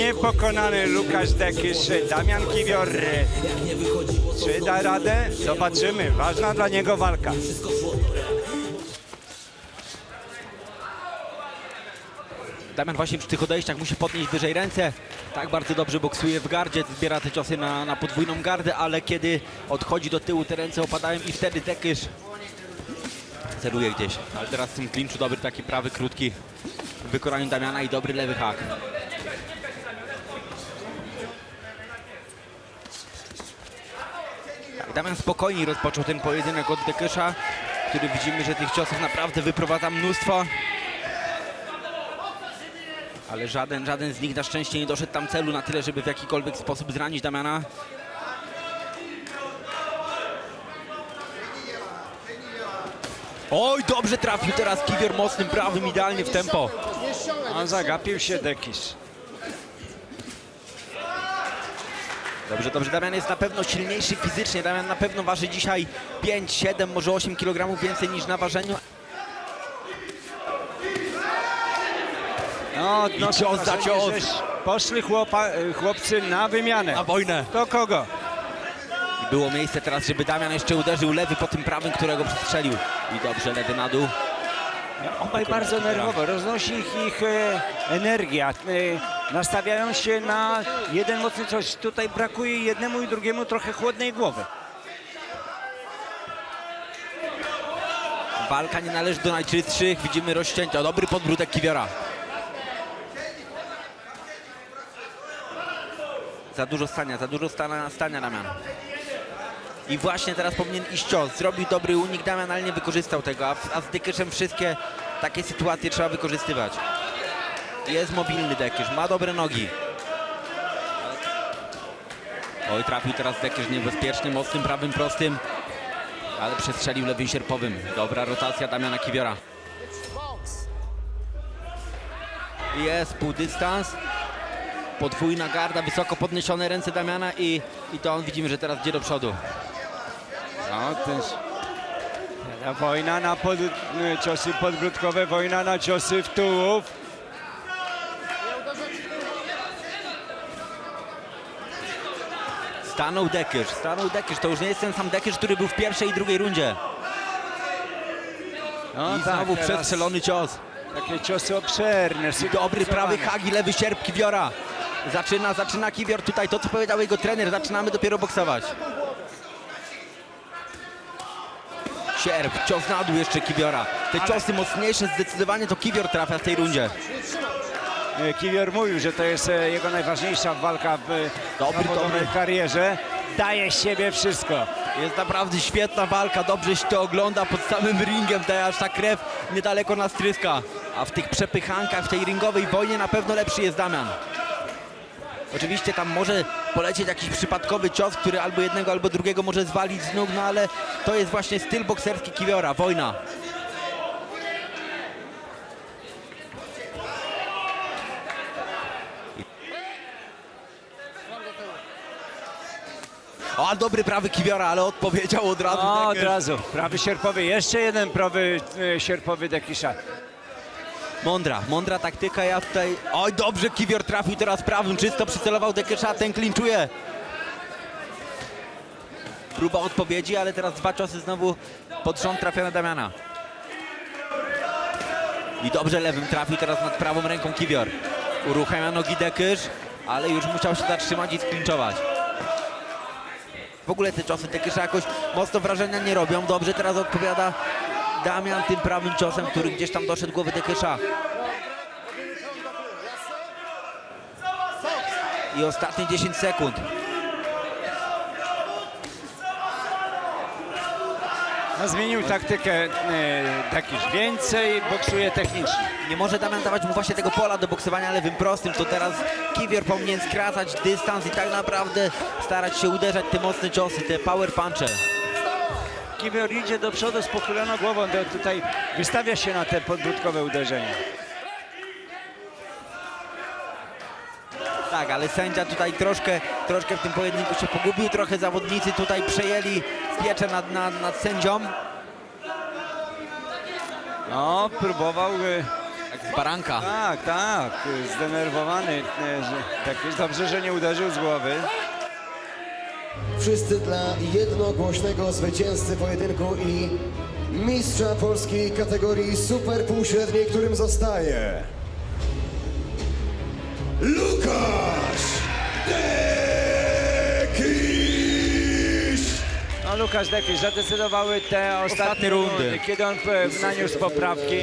Niepokonany Lukasz Dekysz, Damian Kiwior. Czy da radę? Zobaczymy. Ważna dla niego walka. Damian właśnie przy tych odejściach musi podnieść wyżej ręce. Tak bardzo dobrze boksuje w gardzie, zbiera te ciosy na, na podwójną gardę, ale kiedy odchodzi do tyłu, te ręce opadają i wtedy Dekysz celuje gdzieś. Ale teraz w tym klinczu dobry taki prawy, krótki w wykonaniu Damiana i dobry lewy hak. Damian spokojniej rozpoczął ten pojedynek od Dekysza, który widzimy, że tych ciosów naprawdę wyprowadza mnóstwo. Ale żaden, żaden z nich na szczęście nie doszedł tam celu na tyle, żeby w jakikolwiek sposób zranić Damiana. Oj, dobrze trafił teraz Kiwior mocnym prawym, idealnie w tempo. On zagapił się Dekisz. Dobrze, dobrze. Damian jest na pewno silniejszy fizycznie. Damian na pewno waży dzisiaj 5, 7, może 8 kg więcej niż na ważeniu. No, no cios za cios. Poszli chłopa, chłopcy na wymianę. Na wojnę. Do kogo? I było miejsce teraz, żeby Damian jeszcze uderzył lewy po tym prawym, którego przestrzelił. I dobrze, lewy na dół. Obaj bardzo nerwowo, roznosi ich, ich e, energia. E, nastawiają się na jeden mocny coś. Tutaj brakuje jednemu i drugiemu trochę chłodnej głowy. Walka nie należy do najczystszych. Widzimy rozcięcia. Dobry podbródek Kiwiora. Za dużo stania, za dużo stania, stania Damian. I właśnie teraz powinien iść cios. Zrobił dobry unik Damian, ale nie wykorzystał tego. A, a z Dekyszem wszystkie takie sytuacje trzeba wykorzystywać. Jest mobilny Dekysz, ma dobre nogi. Oj, trafił teraz Dekysz niebezpiecznie, mocnym prawym prostym. Ale przestrzelił lewym sierpowym. Dobra rotacja Damiana Kiwiora. Jest półdystans. Podwójna garda, wysoko podniesione ręce Damiana i, i to on widzimy, że teraz idzie do przodu. No, też. Wojna na pod, e, ciosy podbródkowe, wojna na ciosy w tułów. Stanął Dekysz, stanął Dekysz. To już nie jest ten sam Dekysz, który był w pierwszej i drugiej rundzie. No, I znowu teraz przestrzelony cios. Takie ciosy obszerne. Dobry prawy hagi, lewy sierp Kiwiora. Zaczyna, zaczyna Kiwior tutaj. To, co powiedział jego trener, zaczynamy dopiero boksować. Sierp, cios na dół jeszcze Kiwiora. Te ciosy mocniejsze zdecydowanie to Kiwior trafia w tej rundzie. E, Kiwior mówił, że to jest e, jego najważniejsza walka w Dobry, dobry. karierze. Daje siebie wszystko. Jest naprawdę świetna walka, dobrze się to ogląda pod samym ringiem, tutaj aż ta krew niedaleko nas tryska. A w tych przepychankach, w tej ringowej wojnie na pewno lepszy jest Damian. Oczywiście tam może polecieć jakiś przypadkowy cios, który albo jednego, albo drugiego może zwalić z nóg, no ale to jest właśnie styl bokserski Kiwiora, wojna. O, dobry prawy Kiwiora, ale odpowiedział od razu. O, od razu. Prawy sierpowy. Jeszcze jeden prawy e, sierpowy Dekisza. Mądra, mądra taktyka, ja tutaj... Oj, dobrze, Kiwior trafił teraz prawym, czysto przycelował Dekesza, ten klinczuje. Próba odpowiedzi, ale teraz dwa ciosy znowu pod rząd trafia na Damiana. I dobrze lewym trafił teraz nad prawą ręką Kiwior. Uruchamia nogi Dekysz, ale już musiał się zatrzymać i sklinczować. W ogóle te ciosy Dekysza jakoś mocno wrażenia nie robią. Dobrze teraz odpowiada Damian tym prawym ciosem, który gdzieś tam doszedł głowy Dekysza. I ostatnie 10 sekund. No, zmienił taktykę e, Dekisz. Więcej boksuje technicznie. Nie może Damian dawać mu właśnie tego pola do boksowania lewym prostym, to teraz Kiwior powinien skracać dystans i tak naprawdę starać się uderzać te mocne ciosy, te power punche. Kiwior idzie do przodu z pochyloną głową. Tutaj wystawia się na te podbródkowe uderzenia. Tak, ale sędzia tutaj troszkę, troszkę w tym pojedynku się pogubił, trochę zawodnicy tutaj przejęli pieczę nad, nad, nad sędzią. No, próbował Jak z baranka. Tak, tak, zdenerwowany. e, że- Tak jest dobrze, że nie uderzył z głowy. Wszyscy dla jednogłośnego zwycięzcy pojedynku i mistrza polskiej kategorii super półśredniej, którym zostaje Łukasz Dekiś! No Lukasz Dekiś zadecydowały te ostatnie, Ostatnie rundy. rundy, kiedy on e, naniósł poprawki.